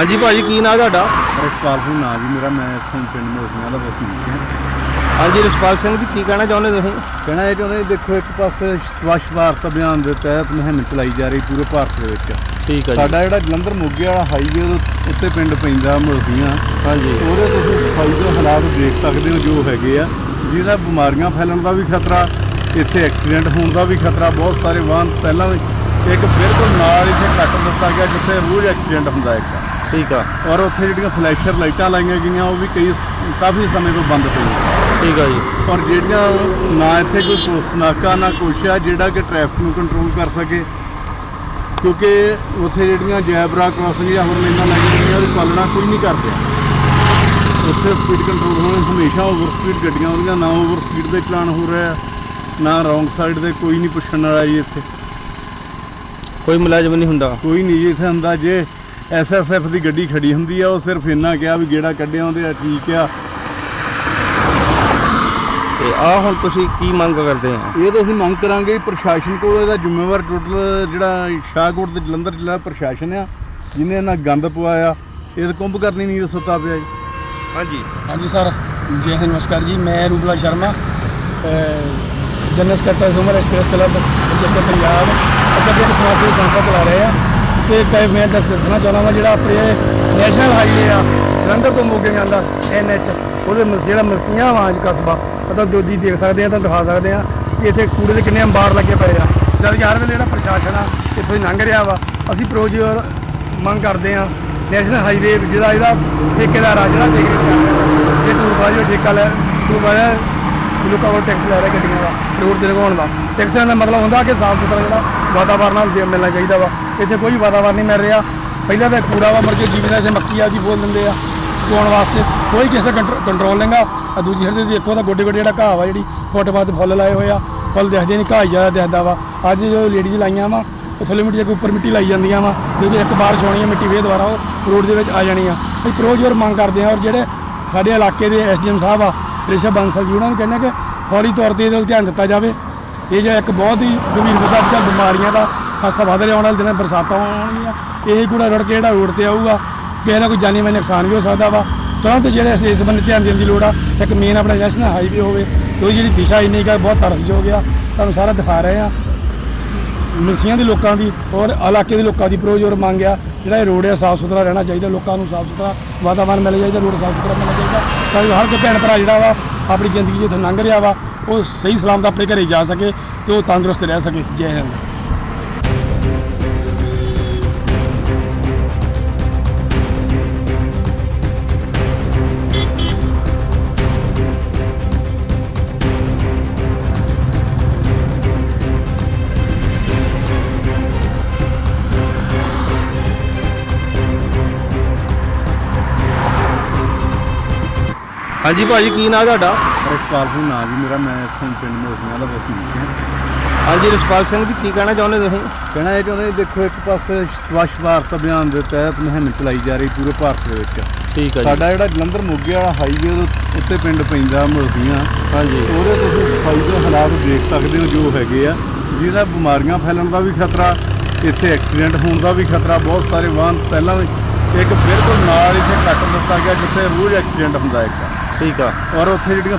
ਹਾਂਜੀ ਭਾਜੀ ਕੀ ਨਾਂ ਤੁਹਾਡਾ? ਰਸਪਾਲ ਸਿੰਘ ਨਾਂ ਜੀ ਮੇਰਾ ਮੈਂ ਇੱਥੋਂ ਪਿੰਡ ਮੋਸੀਆਂ ਦਾ ਵਸਨੀਕ ਹਾਂ। ਹਾਂਜੀ ਰਸਪਾਲ ਸਿੰਘ ਜੀ ਕੀ ਕਹਿਣਾ ਚਾਹੁੰਦੇ ਤੁਸੀਂ? ਕਹਿਣਾ ਇਹ ਚਾਹੁੰਦੇ ਦੇਖੋ ਇੱਕ ਪਾਸੇ ਸਵੱਛ ਭਾਰਤ ਅਭਿਆਨ ਦੇ ਤਹਿਤ ਮੁਹਿੰਮ ਚਲਾਈ ਜਾ ਰਹੀ ਪੂਰੇ ਭਾਰਤ ਦੇ ਵਿੱਚ। ਠੀਕ ਹੈ ਜੀ। ਸਾਡਾ ਜਿਹੜਾ ਜਲੰਧਰ ਮੋਗੇ ਵਾਲਾ ਹਾਈਵੇ ਉੱਤੇ ਪਿੰਡ ਪੈਂਦਾ ਮੋਸੀਆਂ ਹਾਂਜੀ। ਉਹਦੇ ਤੁਸੀਂ ਸਫ਼ਾਈ ਦੇ ਹਾਲਾਤ ਦੇਖ ਸਕਦੇ ਹੋ ਜੋ ਹੈਗੇ ਆ। ਜਿਹਦਾ ਬਿਮਾਰੀਆਂ ਫੈਲਣ ਦਾ ਵੀ ਖਤਰਾ ਇੱਥੇ ਐਕਸੀਡੈਂਟ ਹੋਣ ਦਾ ਵੀ ਖਤਰਾ ਬਹੁਤ ਸਾਰੇ ਵਾਹਨ ਪਹਿਲਾਂ ਵੀ ਇੱਕ ਬਿਲਕੁਲ ਨਾਲ ਇੱਥੇ ਕੱਟ ਦਿੱਤਾ ਗਿਆ ਜਿੱਥੇ ਰੋਜ਼ ਐਕਸੀਡੈਂਟ ਹੁੰਦਾ ਇੱਕ। ਠੀਕ ਆ। ਔਰ ਉੱਥੇ ਜਿਹੜੀਆਂ ਫਲੈਸ਼ਰ ਲਾਈਟਾਂ ਲਾਈਆਂ ਗਈਆਂ ਉਹ ਵੀ ਕਈ ਕਾਫੀ ਸਮੇਂ ਤੋਂ ਬੰਦ ਪਈਆਂ। ਠੀਕ ਆ ਜੀ। ਔਰ ਜਿਹੜੀਆਂ ਨਾ ਇੱਥੇ ਕੋਈ ਪੁਲਿਸ ਨਾਕਾ ਨਾ ਕੁਛ ਆ ਜਿਹੜਾ ਕਿ ਟ੍ਰੈਫਿਕ ਨੂੰ ਕੰਟਰੋਲ ਕਰ ਸਕੇ। ਕਿਉਂਕਿ ਉੱਥੇ ਜਿਹੜੀਆਂ ਜੈਬਰਾ ਕ੍ਰਾਸਿੰਗ ਜਾਂ ਹੋਰ ਲਾਈਨਾਂ ਲਾਈਆਂ ਗਈਆਂ ਉਹਦੀ ਪਾਲਣਾ ਕੋਈ ਨਹੀਂ ਕਰਦੇ। ਉੱਥੇ ਸਪੀਡ ਕੰਟਰੋਲ ਹੋਣ ਹਮੇਸ਼ਾ ਓਵਰ ਸਪੀਡ ਗੱਡੀਆਂ ਆਉਂਦੀਆਂ ਨਾ ਓਵਰ ਸਪੀਡ ਦੇ ਚਲਾਨ ਹੋ ਰਿਹਾ ਨਾ ਰੌਂਗ ਸਾਈਡ ਦੇ ਕੋਈ ਨਹੀਂ ਪੁੱਛਣ ਵਾਲਾ ਜੀ ਇੱਥੇ। ਕੋਈ ਮੁਲਾਜ਼ਮ ਨਹੀਂ ਹੁੰਦਾ। ਕੋਈ ਨਹੀਂ ਜੀ ਇੱਥੇ ਹੁੰਦਾ ਜੇ ਐਸਐਸਐਫ ਦੀ ਗੱਡੀ ਖੜੀ ਹੁੰਦੀ ਆ ਉਹ ਸਿਰਫ ਇੰਨਾ ਕਿਹਾ ਵੀ ਗੇੜਾ ਕੱਢਿਆ ਉਹਦੇ ਆ ਠੀਕ ਆ। ਤੇ ਆ ਹੁਣ ਤੁਸੀਂ ਕੀ ਮੰਗ ਕਰਦੇ ਆ? ਇਹ ਤਾਂ ਅਸੀਂ ਮੰਗ ਕਰਾਂਗੇ ਵੀ ਪ੍ਰਸ਼ਾਸਨ ਕੋਲ ਇਹਦਾ ਜ਼ਿੰਮੇਵਾਰ ਟੋਟਲ ਜਿਹੜਾ ਸ਼ਾਹਕੋਟ ਤੇ ਜਲੰਧਰ ਜ਼ਿਲ੍ਹਾ ਪ੍ਰਸ਼ਾਸਨ ਆ ਜਿਹਨੇ ਇਹਨਾਂ ਗੰਦ ਪਵਾਇਆ ਇਹ ਤਾਂ ਕੁੰਭ ਕਰਨੀ ਨਹੀਂ ਸੁੱਤਾ ਪਿਆ ਜੀ। ਹਾਂਜੀ। ਹਾਂਜੀ ਸਰ ਜੈ ਹਿੰਦ ਨਮਸਕਾਰ ਜੀ ਮੈਂ ਰੂਪਲਾ ਸ਼ਰਮਾ ਜਨਰਲ ਸਕੱਤਰ ਹਿਊਮਨ ਐਕਸਪ੍ਰੈਸ ਕਲੱਬ ਜਿਸਾ ਪੰਜਾਬ ਅਸੀਂ ਇੱਕ ਸਮਾਜ ਸੇਵੀ ਸੰਸਥਾ ਚਲਾ ਰਹੇ ਆ। ਤੇ ਕਈ ਮੈਂ ਦੱਸ- ਦੱਸਣਾ ਚਾਹੁੰਦਾ ਹਾਂ ਜਿਹੜਾ ਆਪਣੇ ਨੈਸ਼ਨਲ ਹਾਈਵੇ ਆ, ਜਲੰਧਰ ਤੋਂ ਮੋਗੇ ਜਾਂਦਾ ਐਨਐਚ ਉਹਦੇ ਮਸ- ਜਿਹੜਾ ਮਸੀਆਂ ਵਾਂਜ ਕਸਬਾ ਮਤਲਬ ਦੋਦੀ ਦੇਖ ਸਕਦੇ ਆ ਤਾਂ ਦਿਖਾ ਸਕਦੇ ਆ ਕਿ ਇੱਥੇ ਕੂੜੇ ਦੇ ਕਿੰਨੇ ਅੰਬਾਰ ਲੱਗੇ ਪਏ ਆ। ਜਦ ਯਾਰ ਵੇਲੇ ਜਿਹੜਾ ਪ੍ਰਸ਼ਾਸਨ ਆ, ਇੱਥੋਂ ਦੀ ਲੰਘ ਰਿਹਾ ਵਾ, ਅਸੀਂ ਪ੍ਰੋਜਰ ਮੰਗ ਕਰਦੇ ਆ ਨੈਸ਼ਨਲ ਹਾਈਵੇ ਜਿਹਦਾ ਇਹਦਾ ਠੇਕੇਦਾਰ ਆ, ਜਿਹੜਾ ਠੇਕੇ ਕਰ ਰਿਹਾ ਇਹ ਟੂਰ ਬਾਜੋ ਠੇਕਾ ਲੈ ਟੂਰ ਬਾਜਾ ਲੋਕਾਂ ਕੋਲ ਟੈਕਸ ਲੈ ਰਿਹਾ ਗੱਡੀਆਂ ਦਾ ਰੋਡ ਤੇ ਲਗਾਉਣ ਦਾ। ਟੈਕਸਾਂ ਦਾ ਮਤਲਬ ਹੁੰਦਾ ਕਿ ਸਾਫ਼ ਸੁਥਰਾ ਜਿਹੜਾ ਵਾਤਾਵਰਨ ਨਾਲ ਮਿਲਣਾ ਚਾਹੀਦਾ ਵਾ। ਇੱਥੇ ਕੋਈ ਵਾਤਾਵਰਨ ਨਹੀਂ ਮਿਲ ਰਿਹਾ। ਪਹਿਲਾਂ ਤਾਂ ਕੂੜਾ ਵਾ, ਮਰ ਕੇ ਜੀਵਨ ਇੱਥੇ ਮੱਕੀ ਆ ਜੀ ਬੋਲ ਦਿੰਦੇ ਆ, ਸੁਕਾਉਣ ਵਾਸਤੇ। ਕੋਈ ਕਿਸੇ ਦਾ ਕੰਟਰੋਲ ਨਹੀਂਗਾ ਆ ਦੂਜੀ ਸਾਈਡ ਤੇ ਦੇਖੋ ਤਾਂ ਗੋਡੇ ਗੋਡੇ ਜਿਹੜਾ ਘਾਹ ਵਾ, ਜਿਹੜੀ ਫੁੱਟਪਾਥ ਤੇ ਫੁੱਲ ਲਾਏ ਹੋਏ ਆ, ਫੁੱਲ ਦੇਖਦੇ ਨਹੀਂ, ਘਾਹ ਹੀ ਜ਼ਿਆਦਾ ਦਿਖਦਾ ਵਾ। ਅੱਜ ਜੋ ਲੇਡੀਜ਼ ਲਾਈਆਂ ਵਾ, ਉਹ ਥੱਲੇ ਮਿੱਟੀ ਦੇ ਉੱਪਰ ਮਿੱਟੀ ਲਾਈ ਜਾਂਦੀਆਂ ਵਾ। ਜਦੋਂ ਇੱਕ ਬਾਰਿਸ਼ ਹੋਣੀ ਹੈ ਮਿੱਟੀ ਫੇਰ ਦੁਬਾਰਾ ਉਹ ਰੋਡ ਦੇ ਵਿੱਚ ਆ ਜਾਣੀ ਆ। ਅਸੀਂ ਪ੍ਰੋਜੋਰ ਮੰਗ ਕਰਦੇ ਆ, ਔਰ ਜਿਹੜੇ ਸਾਡੇ ਇਲਾਕੇ ਦੇ ਐਸਡੀਐਮ ਸਾਹਿਬ ਆ ਰਿਸ਼ਵ ਬੰਸਲ ਜੀ, ਉਹਨਾਂ ਨੂੰ ਕਹਿੰਦੇ ਕਿ ਫੌਰੀ ਤੌਰ ਤੇ ਇਹਦੇ ਵੱਲ ਧਿਆਨ ਦਿੱਤਾ ਜਾਵੇ। ਇਹ ਜਿਹੜਾ ਇੱਕ ਬਹੁਤ ਹੀ ਗੰਭੀਰ ਮੁੱਦਾ ਅੱਜ ਕੱਲ੍ਹ ਬਿਮਾਰੀਆਂ ਦਾ ਖਾਸਾ ਵੱਧ ਰਿਹਾ, ਆਉਣ ਵਾਲੇ ਦਿਨਾਂ 'ਚ ਬਰਸਾਤਾਂ ਆਉਣਗੀਆਂ। ਇਹ ਕੂੜਾ ਰੁੜ ਕੇ ਜਿਹੜਾ ਰੋਡ ਤੇ ਆਊਗਾ, ਕਿਸੇ ਨਾਲ ਕੋਈ ਜਾਨੀ ਮਾਨੀ ਨੁਕਸਾਨ ਵੀ ਹੋ ਸਕਦਾ ਵਾ। ਤੁਰੰਤ ਜਿਹੜੇ ਅਸੀਂ ਇਸ ਬੰਦੇ ਧਿਆਨ ਦੇਣ ਦੀ ਲੋੜ ਆ, ਇੱਕ ਮੇਨ ਆਪਣਾ ਨੈਸ਼ਨਲ ਹਾਈਵੇ ਹੋਵੇ, ਉਹਦੀ ਜਿਹੜੀ ਦਿਸ਼ਾ ਇੰਨੀ ਕਾ ਬਹੁਤ ਤਰਸਯੋਗ ਗਿਆ ਤੁਹਾਨੂੰ ਸਾਰਾ ਦਿਖਾ ਰਹੇ ਆ। ਮਸੀਆਂ ਦੇ ਲੋਕਾਂ ਦੀ ਔਰ ਇਲਾਕੇ ਦੇ ਲੋਕਾਂ ਦੀ ਪ੍ਰੋਜੋਰ ਮੰਗ ਆ ਜਿਹੜਾ ਇਹ ਰੋਡ ਆ ਸਾਫ਼ ਸੁਥਰਾ ਰਹਿਣਾ ਚਾਹੀਦਾ, ਲੋਕਾਂ ਨੂੰ ਸਾਫ਼ ਸੁਥਰਾ ਵਾਤਾਵਰਨ ਮਿਲਣਾ ਚਾਹੀਦਾ, ਰੋਡ ਸਾਫ਼ ਸੁਥਰਾ ਮਿਲਣਾ ਚਾਹੀਦਾ, ਤਾਂ ਜੋ ਹਰ ਕੋਈ ਭੈਣ ਭਰਾ ਜਿਹੜਾ ਵਾ, ਆਪਣੀ ਜ਼ਿੰਦਗੀ ਜਿੱਥੋਂ ਲੰਘ ਰਿਹਾ ਵਾ, ਉਹ ਸਹੀ ਸਲਾਮਤ ਆਪਣੇ ਘਰੇ ਜਾ ਸਕੇ ਤੇ ਉਹ ਤੰਦਰੁਸਤ ਰਹਿ ਸਕੇ। ਜੈ ਹਿੰਦ। ਹਾਂਜੀ ਭਾਜੀ ਕੀ ਨਾਂ ਤੁਹਾਡਾ? ਰਸਪਾਲ ਸਿੰਘ ਨਾਂ ਜੀ ਮੇਰਾ ਮੈਂ ਇੱਥੋਂ ਪਿੰਡ ਮੋਸੀਆਂ ਦਾ ਵਸਨੀਕ ਹਾਂ। ਹਾਂਜੀ ਰਸਪਾਲ ਸਿੰਘ ਜੀ ਕੀ ਕਹਿਣਾ ਚਾਹੁੰਦੇ ਤੁਸੀਂ? ਕਹਿਣਾ ਇਹ ਚਾਹੁੰਦੇ ਦੇਖੋ ਇੱਕ ਪਾਸੇ ਸਵੱਛ ਭਾਰਤ ਅਭਿਆਨ ਦੇ ਤਹਿਤ ਮੁਹਿੰਮ ਚਲਾਈ ਜਾ ਰਹੀ ਪੂਰੇ ਭਾਰਤ ਦੇ ਵਿੱਚ। ਠੀਕ ਜੀ। ਸਾਡਾ ਜਿਹੜਾ ਜਲੰਧਰ ਮੋਗੇ ਵਾਲਾ ਹਾਈਵੇ ਉੱਤੇ ਪਿੰਡ ਪੈਂਦਾ ਮੋਸੀਆਂ ਹਾਂਜੀ। ਉਹਦੇ ਤੁਸੀਂ ਸਫ਼ਾਈ ਦੇ ਹਾਲਾਤ ਦੇਖ ਸਕਦੇ ਹੋ ਜੋ ਹੈਗੇ ਆ। ਜਿਹਦਾ ਬਿਮਾਰੀਆਂ ਫੈਲਣ ਦਾ ਵੀ ਖਤਰਾ ਇੱਥੇ ਐਕਸੀਡੈਂਟ ਹੋਣ ਦਾ ਵੀ ਖਤਰਾ ਬਹੁਤ ਸਾਰੇ ਵਾਹਨ ਪਹਿਲਾਂ ਇੱਕ ਬਿਲਕੁਲ ਨਾਲ ਇੱਥੇ ਕੱਟ ਦਿੱਤਾ ਗਿਆ ਜਿੱਥੇ ਰੋਜ਼ ਐਕਸੀਡੈਂਟ ਹੁੰਦਾ ਇੱਕ। ਠੀਕ ਆ। ਔਰ ਉੱਥੇ ਜਿਹੜੀਆਂ